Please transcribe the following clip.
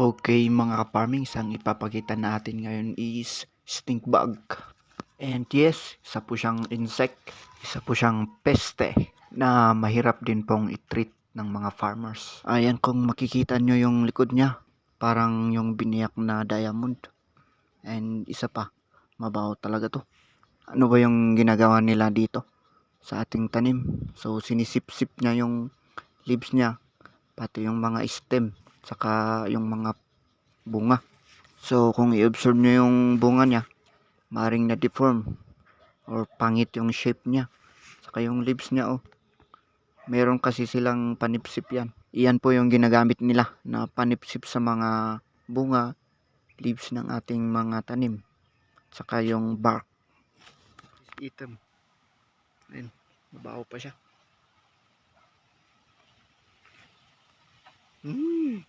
Okay mga ka-farming, ang ipapakita natin ngayon is stink bug. And yes, isa po siyang insect, isa po siyang peste na mahirap din pong i-treat ng mga farmers. Ayan kung makikita nyo yung likod niya, parang yung biniyak na diamond. And isa pa, mabaho talaga to. Ano ba yung ginagawa nila dito sa ating tanim? So sinisip-sip niya yung leaves niya, pati yung mga stem, saka yung mga bunga. So kung i-observe nyo yung bunga niya, maring na-deform or pangit yung shape niya. Saka yung leaves niya oh. Meron kasi silang panipsip yan. Iyan po yung ginagamit nila na panipsip sa mga bunga, leaves ng ating mga tanim. Saka yung bark. Item. Ayun, mabaho pa siya. Hmm.